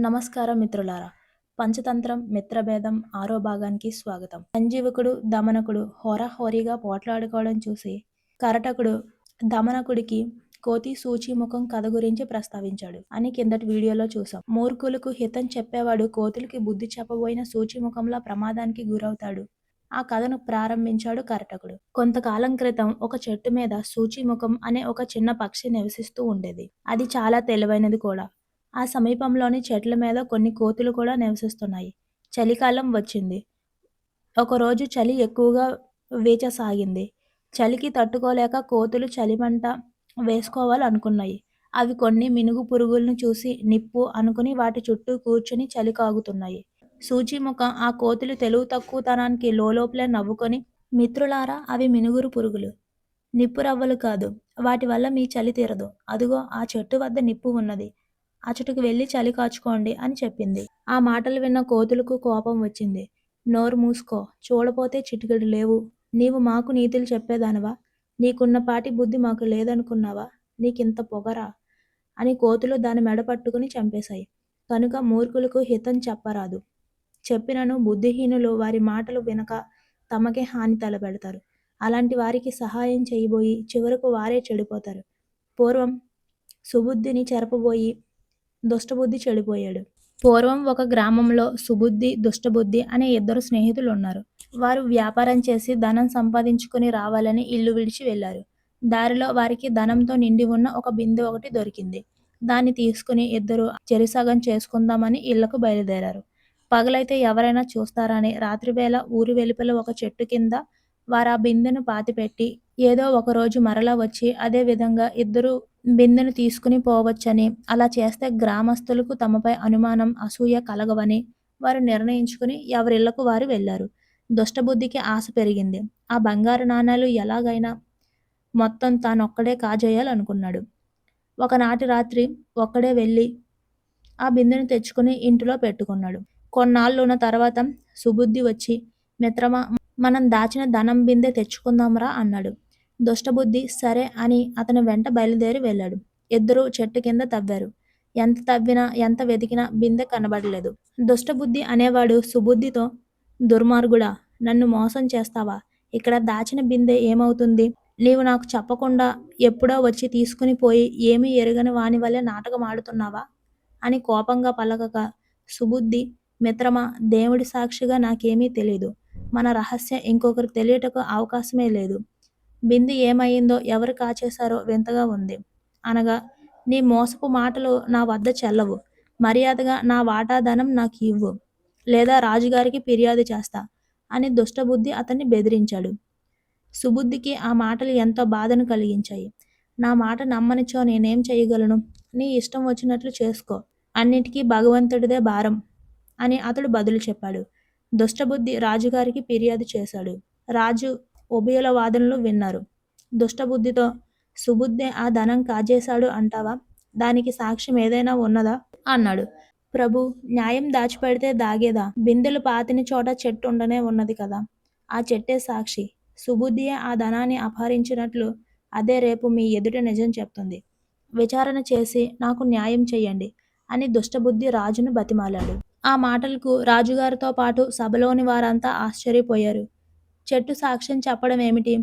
నమస్కారం మిత్రులారా. పంచతంత్రం మిత్రభేదం ఆరో భాగానికి స్వాగతం. సంజీవకుడు దమనకుడు హోరాహోరీగా పోట్లాడుకోవడం చూసి కరటకుడు దమనకుడికి కోతి సూచి ముఖం కథ గురించి ప్రస్తావించాడు. అని కిందటి వీడియోలో చూసాం మూర్ఖులకు హితం చెప్పేవాడు కోతులకి బుద్ధి చెప్పబోయిన సూచి ముఖంలో ప్రమాదానికి గురవుతాడు. ఆ కథను ప్రారంభించాడు కరటకుడు కొంతకాలం క్రితం ఒక చెట్టు మీద సూచిముఖం అనే ఒక చిన్న పక్షి నివసిస్తూ ఉండేది. అది చాలా తెలివైనది కూడా. ఆ సమీపంలోని చెట్ల మీద కొన్ని కోతులు కూడా నివసిస్తున్నాయి. చలికాలం వచ్చింది. ఒకరోజు చలి ఎక్కువగా వీచసాగింది. చలికి తట్టుకోలేక కోతులు చలిమంట వేసుకోవాలనుకున్నాయి. అవి కొన్ని మినుగు పురుగులను చూసి నిప్పు అనుకుని వాటి చుట్టూ కూర్చుని చలి కాగుతున్నాయి. సూచిముఖం ఆ కోతులు తెలుగు తక్కువతనానికి లోపలే నవ్వుకొని మిత్రులారా అవి మినుగురు పురుగులు. నిప్పు రవ్వలు కాదు. వాటి వల్ల మీ చలి తీరదు. అదుగో ఆ చెట్టు వద్ద నిప్పు ఉన్నది. అచటికి వెళ్ళి చలి కాచుకోండి అని చెప్పింది. ఆ మాటలు విన్న కోతులకు కోపం వచ్చింది. నోరు మూసుకో చూడపోతే చిటికెడు లేవు. నీవు మాకు నీతులు చెప్పేదానవా? నీకున్న పాటి బుద్ధి మాకు లేదనుకున్నావా? నీకింత పొగరా? అని కోతులు దాని మెడ పట్టుకుని చంపేశాయి. కనుక మూర్ఖులకు హితం చెప్పరాదు. చెప్పినను బుద్ధిహీనులు వారి మాటలు వినక తమకే హాని తలపెడతారు. అలాంటి వారికి సహాయం చేయబోయి చివరకు వారే చెడిపోతారు. పూర్వం సుబుద్ధిని చెరపబోయి దుష్టబుద్ధి చెడిపోయాడు. పూర్వం ఒక గ్రామంలో సుబుద్ధి దుష్టబుద్ధి అనే ఇద్దరు స్నేహితులు ఉన్నారు. వారు వ్యాపారం చేసి ధనం సంపాదించుకుని రావాలని ఇల్లు విడిచి వెళ్ళారు. దారిలో వారికి ధనంతో నిండి ఉన్న ఒక బిందె ఒకటి దొరికింది. దాన్ని తీసుకుని ఇద్దరు చెరిసగం చేసుకుందామని ఇళ్ళకు బయలుదేరారు. పగలైతే ఎవరైనా చూస్తారని రాత్రివేళ ఊరి వెలుపల ఒక చెట్టు కింద వారు ఆ బిందెను పాతిపెట్టి ఏదో ఒకరోజు మరలా వచ్చి అదే విధంగా ఇద్దరు బిందెను తీసుకుని పోవచ్చని అలా చేస్తే గ్రామస్తులకు తమపై అనుమానం అసూయ కలగవని వారు నిర్ణయించుకుని ఎవరిళ్ళకు వారు వెళ్ళారు. దుష్టబుద్ధికి ఆశ పెరిగింది. ఆ బంగారు నాణాలు ఎలాగైనా మొత్తం తానొక్కడే కాజేయాలనుకున్నాడు. ఒకనాటి రాత్రి ఒక్కడే వెళ్ళి ఆ బిందెను తెచ్చుకుని ఇంటిలో పెట్టుకున్నాడు. కొన్నాళ్ళున్న తర్వాత సుబుద్ధి వచ్చి మిత్రమా మనం దాచిన ధనం బిందె తెచ్చుకుందాంరా అన్నాడు. దుష్టబుద్ధి సరే అని అతని వెంట బయలుదేరి వెళ్ళాడు. ఇద్దరు చెట్టు కింద తవ్వారు. ఎంత తవ్వినా ఎంత వెతికినా బిందె కనబడలేదు. దుష్టబుద్ధి అనేవాడు సుబుద్ధితో దుర్మార్గుడా నన్ను మోసం చేస్తావా? ఇక్కడ దాచిన బిందె ఏమవుతుంది? నీవు నాకు చెప్పకుండా ఎప్పుడో వచ్చి తీసుకుని పోయి ఏమీ ఎరగని వాని వల్లే నాటకం ఆడుతున్నావా? అని కోపంగా పలకక సుబుద్ధి మిత్రమా దేవుడి సాక్షిగా నాకేమీ తెలీదు. మన రహస్యం ఇంకొకరికి తెలియటకు అవకాశమే లేదు. బింది ఏమయ్యిందో ఎవరు కాచేశారో వింతగా ఉంది. అనగా నీ మోసపు మాటలు నా వద్ద చెల్లవు. మర్యాదగా నా వాటాధనం నాకు ఇవ్వు. లేదా రాజుగారికి ఫిర్యాదు చేస్తా అని దుష్టబుద్ధి అతన్ని బెదిరించాడు. సుబుద్ధికి ఆ మాటలు ఎంతో బాధను కలిగించాయి. నా మాట నమ్మనిచో నేనేం చేయగలను? నీ ఇష్టం వచ్చినట్లు చేసుకో. అన్నిటికీ భగవంతుడిదే భారం అని అతడు బదులు చెప్పాడు. దుష్టబుద్ధి రాజుగారికి ఫిర్యాదు చేశాడు. రాజు ఉభయుల వాదనలు విన్నారు. దుష్టబుద్ధితో సుబుద్ధి ఆ ధనం కాజేశాడు అంటావా? దానికి సాక్ష్యం ఏదైనా ఉన్నదా? అన్నాడు. ప్రభు న్యాయం దాచిపెడితే దాగేదా? బిందెలు పాతిన చోట చెట్టు ఉండనే ఉన్నది కదా. ఆ చెట్టే సాక్షి. సుబుద్ధియే ఆ ధనాన్ని అపహరించినట్లు అదే రేపు మీ ఎదుట నిజం చెప్తుంది. విచారణ చేసి నాకు న్యాయం చెయ్యండి అని దుష్టబుద్ధి రాజును బతిమాలాడు. ఆ మాటలకు రాజుగారితో పాటు సభలోని వారంతా ఆశ్చర్యపోయారు. చెట్టు సాక్ష్యం చెప్పడం ఏమిటి?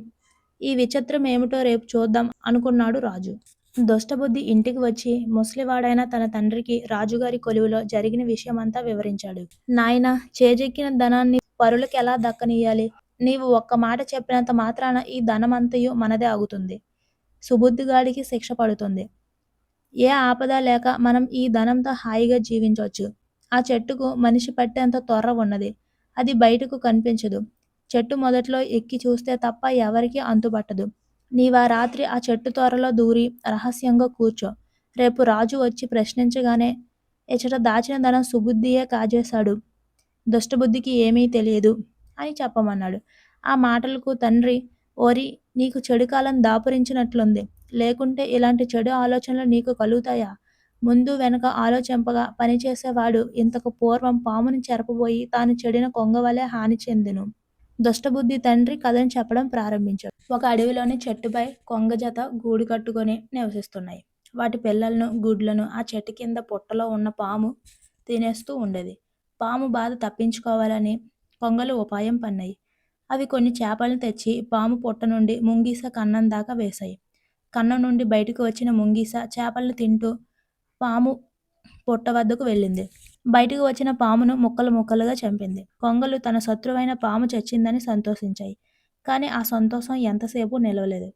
ఈ విచిత్రం ఏమిటో రేపు చూద్దాం అనుకున్నాడు రాజు. దుష్టబుద్ధి ఇంటికి వచ్చి ముసలివాడైన తన తండ్రికి రాజుగారి కొలువులో జరిగిన విషయమంతా వివరించాడు. నాయన చేజెక్కిన ధనాన్ని పరులకు ఎలా దక్కనియ్యాలి నీవు ఒక్క మాట చెప్పినంత మాత్రాన ఈ ధనమంతయు మనదే ఆగుతుంది. సుబుద్ధిగాడికి శిక్ష పడుతుంది. ఏ ఆపద లేక మనం ఈ ధనంతో హాయిగా జీవించవచ్చు ఆ చెట్టుకు మనిషి పట్టేంత త్వర ఉన్నది. అది బయటకు కనిపించదు. చెట్టు మొదట్లో ఎక్కి చూస్తే తప్ప ఎవరికీ అంతుపట్టదు నీవా రాత్రి ఆ చెట్టు త్వరలో దూరి రహస్యంగా కూర్చో. రేపు రాజు వచ్చి ప్రశ్నించగానే ఇచ్చట దాచిన ధనం సుబుద్ధియే కాజేశాడు. దుష్టబుద్ధికి ఏమీ తెలియదు అని చెప్పమన్నాడు. ఆ మాటలకు తండ్రి ఓరి నీకు చెడు కాలం దాపురించినట్లుంది. లేకుంటే ఇలాంటి చెడు ఆలోచనలు నీకు కలుగుతాయా? ముందు వెనక ఆలోచింపగా పనిచేసేవాడు ఇంతకు పూర్వం పామును చెరపబోయి తాను చెడిన కొంగవలే హాని చెందిను. దుష్టబుద్ధి తండ్రి కథను చెప్పడం ప్రారంభించాడు. ఒక అడవిలోని చెట్టుపై కొంగ జత గూడు కట్టుకొని నివసిస్తున్నాయి. వాటి పిల్లలను గుడ్లను ఆ చెట్టు కింద పుట్టలో ఉన్న పాము తినేస్తూ ఉండేది. పాము బాధ తప్పించుకోవాలని కొంగలు ఉపాయం పన్నాయి. అవి కొన్ని చేపలను తెచ్చి పాము పొట్ట నుండి ముంగీస కన్నం దాకా వేశాయి. కన్నం నుండి బయటకు వచ్చిన ముంగీస చేపలను తింటూ పాము పొట్ట వద్దకు వెళ్ళింది. బయటకు వచ్చిన పామును ముక్కలు ముక్కలుగా చంపింది. కొంగలు తన శత్రువైన పాము చచ్చిందని సంతోషించాయి. కానీ ఆ సంతోషం ఎంతసేపు నిలవలేదు.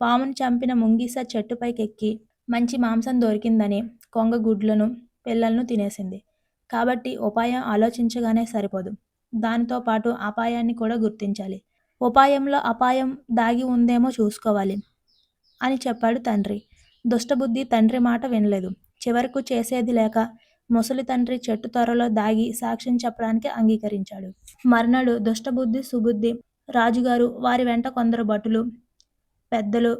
పామును చంపిన ముంగీస చెట్టుపైకెక్కి మంచి మాంసం దొరికిందని కొంగ గుడ్లను పిల్లలను తినేసింది. కాబట్టి ఉపాయం ఆలోచించగానే సరిపోదు. దానితో పాటు అపాయాన్ని కూడా గుర్తించాలి. ఉపాయంలో అపాయం దాగి ఉందేమో చూసుకోవాలి అని చెప్పాడు తండ్రి. దుష్టబుద్ధి తండ్రి మాట వినలేదు. చివరకు చేసేది లేక ముసలి తండ్రి చెట్టు త్వరలో దాగి సాక్ష్యం చెప్పడానికి అంగీకరించాడు. మర్నాడు దుష్టబుద్ధి సుబుద్ధి రాజుగారు వారి వెంట కొందరు భటులు పెద్దలు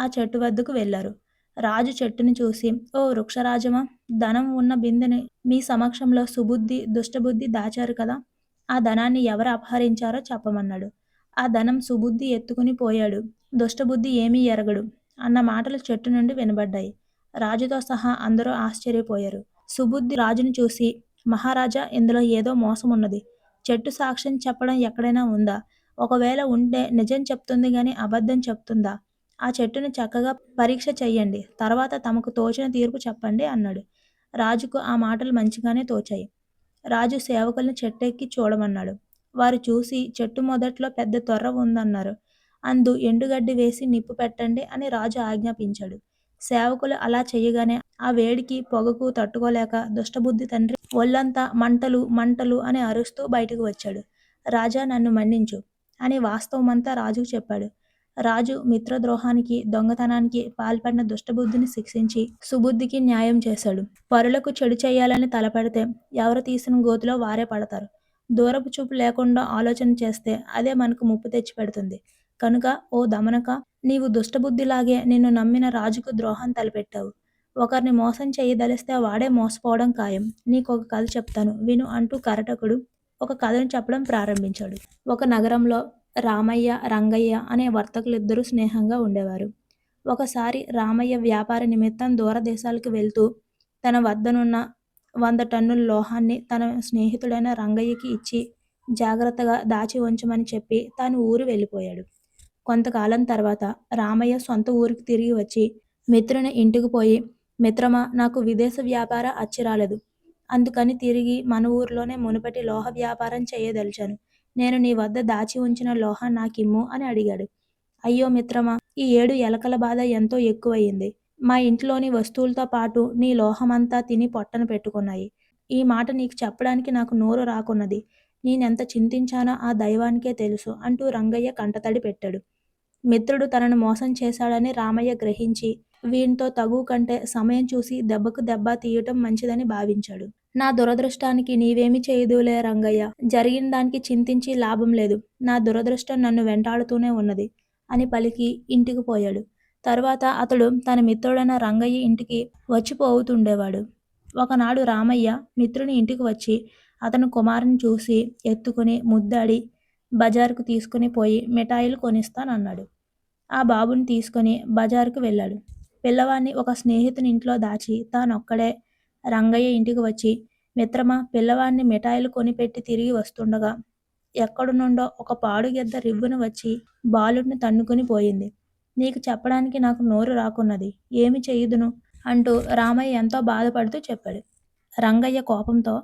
ఆ చెట్టు వద్దకు వెళ్ళారు. రాజు చెట్టుని చూసి ఓ వృక్షరాజమా ధనం ఉన్న బిందెని మీ సమక్షంలో సుబుద్ధి దుష్టబుద్ధి దాచారు కదా ఆ ధనాన్ని ఎవరు అపహరించారో చెప్పమన్నాడు. ఆ ధనం సుబుద్ధి ఎత్తుకుని పోయాడు. దుష్టబుద్ధి ఏమీ ఎరగడు అన్న మాటలు చెట్టు నుండి వినబడ్డాయి. రాజుతో సహా అందరూ ఆశ్చర్యపోయారు. సుబుద్ధి రాజును చూసి మహారాజా ఇందులో ఏదో మోసం ఉన్నది చెట్టు సాక్ష్యం చెప్పడం ఎక్కడైనా ఉందా? ఒకవేళ ఉంటే నిజం చెప్తుంది కానీ అబద్ధం చెప్తుందా? ఆ చెట్టును చక్కగా పరీక్ష చెయ్యండి. తర్వాత తమకు తోచిన తీర్పు చెప్పండి అన్నాడు. రాజుకు ఆ మాటలు మంచిగానే తోచాయి. రాజు సేవకుల్ని చెట్టెక్కి చూడమన్నాడు. వారు చూసి చెట్టు మొదట్లో పెద్ద తొర్ర ఉందన్నారు. అందు ఎండుగడ్డి వేసి నిప్పు పెట్టండి అని రాజు ఆజ్ఞాపించాడు. సేవకులు అలా చేయగానే ఆ వేడికి పొగకు తట్టుకోలేక దుష్టబుద్ధి తండ్రి ఒళ్ళంతా మంటలు మంటలు అని అరుస్తూ బయటకు వచ్చాడు. రాజా నన్ను మన్నించు అని వాస్తవమంతా రాజుకు చెప్పాడు. రాజు మిత్రద్రోహానికి దొంగతనానికి పాల్పడిన దుష్టబుద్ధిని శిక్షించి సుబుద్ధికి న్యాయం చేశాడు. పరులకు చెడు చేయాలని తలపెడితే ఎవరు తీసిన గోతిలో వారే పడతారు. దూరపు చూపు లేకుండా ఆలోచన చేస్తే అదే మనకు ముప్పు తెచ్చి పెడుతుంది కనుక ఓ దమనక నీవు దుష్టబుద్ధిలాగే నిన్ను నమ్మిన రాజుకు ద్రోహం తలపెట్టావు. ఒకరిని మోసం చేయదలిస్తే వాడే మోసపోవడం ఖాయం. నీకు ఒక కథ చెప్తాను. విను అంటూ కరటకుడు ఒక కథను చెప్పడం ప్రారంభించాడు. ఒక నగరంలో రామయ్య రంగయ్య అనే వర్తకులిద్దరూ స్నేహంగా ఉండేవారు. ఒకసారి రామయ్య వ్యాపార నిమిత్తం దూరదేశాలకు వెళ్తూ తన వద్దనున్న వంద టన్నుల లోహాన్ని తన స్నేహితుడైన రంగయ్యకి ఇచ్చి జాగ్రత్తగా దాచి ఉంచమని చెప్పి తాను ఊరు వెళ్ళిపోయాడు. కొంతకాలం తర్వాత రామయ్య సొంత ఊరికి తిరిగి వచ్చి మిత్రుని ఇంటికి పోయి మిత్రమా నాకు విదేశ వ్యాపార అచ్చిరాలదు అందుకని తిరిగి మన ఊరిలోనే మునుపటి లోహ వ్యాపారం చేయదలిచాను. నేను నీ వద్ద దాచి ఉంచిన లోహ నాకిమ్ము అని అడిగాడు. అయ్యో మిత్రమా ఈ ఏడు ఎలకల బాధ ఎంతో ఎక్కువయింది. మా ఇంట్లోని వస్తువులతో పాటు నీ లోహమంతా తిని పొట్టన పెట్టుకున్నాయి. ఈ మాట నీకు చెప్పడానికి నాకు నోరు రాకున్నది. నేనెంత చింతించానో ఆ దైవానికే తెలుసు అంటూ రంగయ్య కంటతడి పెట్టాడు. మిత్రుడు తనను మోసం చేశాడని రామయ్య గ్రహించి వీనితో తగు కంటే సమయం చూసి దెబ్బకు దెబ్బ తీయటం మంచిదని భావించాడు. నా దురదృష్టానికి నీవేమి చేయదులే రంగయ్య. జరిగిన దానికి చింతించి లాభం లేదు. నా దురదృష్టం నన్ను వెంటాడుతూనే ఉన్నది అని పలికి ఇంటికి పోయాడు. తర్వాత అతడు తన మిత్రుడైన రంగయ్య ఇంటికి వచ్చిపోవుతుండేవాడు ఒకనాడు రామయ్య మిత్రుని ఇంటికి వచ్చి అతను కుమారుని చూసి ఎత్తుకుని ముద్దాడి బజారుకు తీసుకుని పోయి మిఠాయిలు కొనిస్తానన్నాడు. ఆ బాబుని తీసుకొని బజారుకు వెళ్ళాడు. పిల్లవాడిని ఒక స్నేహితుని ఇంట్లో దాచి తానొక్కడే రంగయ్య ఇంటికి వచ్చి మిత్రమా పిల్లవాడిని మిఠాయిలు కొనిపెట్టి తిరిగి వస్తుండగా ఎక్కడి నుండో ఒక పాడు గెద్ద రివ్వున వచ్చి బాలుడిని తన్నుకుని పోయింది. నీకు చెప్పడానికి నాకు నోరు రాకున్నది ఏమి చేయుదును? అంటూ రామయ్య ఎంతో బాధపడుతూ చెప్పాడు. రంగయ్య కోపంతో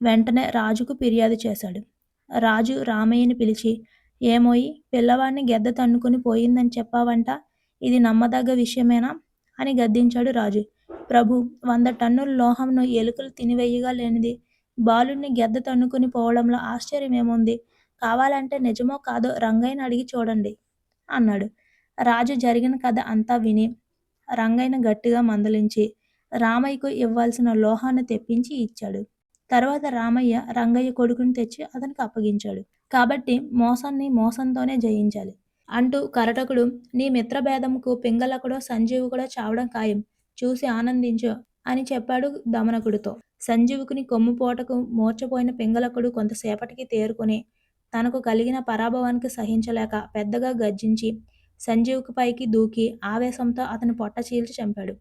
వెంటనే రాజుకు ఫిర్యాదు చేశాడు. రాజు రామయ్యని పిలిచి ఏమోయి పిల్లవాడిని గెద్ద తన్నుకుని పోయిందని చెప్పావంట. ఇది నమ్మదగ్గ విషయమేనా? అని గద్దించాడు రాజు. ప్రభు వంద టన్నుల లోహంను ఎలుకలు తినివేయగా లేనిది. బాలుణ్ణి గెద్ద తన్నుకుని పోవడంలో ఆశ్చర్యమేముంది? కావాలంటే నిజమో కాదో రంగయ్యని అడిగి చూడండి అన్నాడు. రాజు జరిగిన కథ అంతా విని రంగయ్యను గట్టిగా మందలించి రామయ్యకు ఇవ్వాల్సిన లోహాన్ని తెప్పించి ఇచ్చాడు. తర్వాత రామయ్య రంగయ్య కొడుకుని తెచ్చి అతనికి అప్పగించాడు. కాబట్టి మోసాన్ని మోసంతోనే జయించాలి. అంటూ కరటకుడు నీ మిత్రభేదంకు పింగళకుడో సంజీవుకుడో చావడం ఖాయం. చూసి ఆనందించు అని చెప్పాడు దమనకుడితో. సంజీవుకుని కొమ్ముపోటకు మూర్చపోయిన పింగళకుడు కొంతసేపటికి తేరుకొని తనకు కలిగిన పరాభవానికి సహించలేక పెద్దగా గర్జించి సంజీవుకు పైకి దూకి ఆవేశంతో అతని పొట్ట చీల్చి చంపాడు.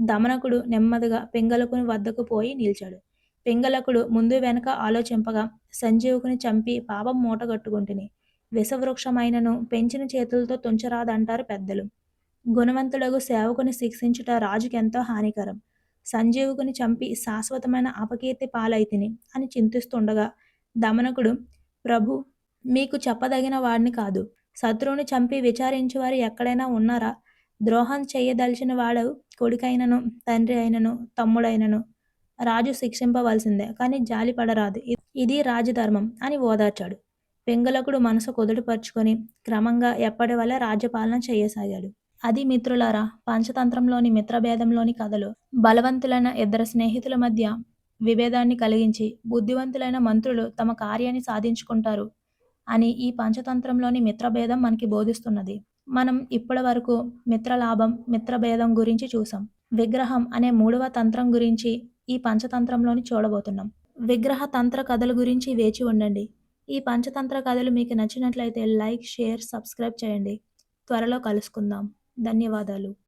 దమనకుడు నెమ్మదిగా పింగళకుని వద్దకు పోయి నిలిచాడు. పింగళకుడు ముందు వెనక ఆలోచింపగా సంజీవుకుని చంపి పాపం మూటగట్టుకుంటుని విషవృక్షమైనను పెంచిన చేతులతో తుంచరాదంటారు పెద్దలు. గుణవంతుడగు సేవకుని శిక్షించుట రాజుకెంతో హానికరం. సంజీవుకుని చంపి శాశ్వతమైన అపకీర్తి పాలైతిని అని చింతిస్తుండగా దమనకుడు ప్రభు మీకు చెప్పదగిన వాడిని కాదు. శత్రువుని చంపి విచారించేవారు ఎక్కడైనా ఉన్నారా? ద్రోహం చేయదలిచిన వాడు కొడుకైనను తండ్రి అయినను తమ్ముడైనను రాజు శిక్షింపవలసిందే కానీ జాలి పడరాదు. ఇది రాజధర్మం అని ఓదార్చాడు. పింగళకుడు మనసు కుదుటపరుచుకొని క్రమంగా ఎప్పటి వల్ల రాజ్యపాలన చేయసాగాడు. అది మిత్రులారా పంచతంత్రంలోని మిత్రభేదంలోని కథలు. బలవంతులైన ఇద్దరు స్నేహితుల మధ్య విభేదాన్ని కలిగించి బుద్ధివంతులైన మంత్రులు తమ కార్యాన్ని సాధించుకుంటారు అని ఈ పంచతంత్రంలోని మిత్రభేదం మనకి బోధిస్తున్నది. మనం ఇప్పటి వరకు మిత్రలాభం మిత్రభేదం గురించి చూసాం విగ్రహం అనే మూడవ తంత్రం గురించి ఈ పంచతంత్రంలోని చూడబోతున్నాం. విగ్రహ తంత్ర కథల గురించి వేచి ఉండండి. ఈ పంచతంత్ర కథలు మీకు నచ్చినట్లయితే లైక్ షేర్ సబ్స్క్రైబ్ చేయండి. త్వరలో కలుసుకుందాం. ధన్యవాదాలు.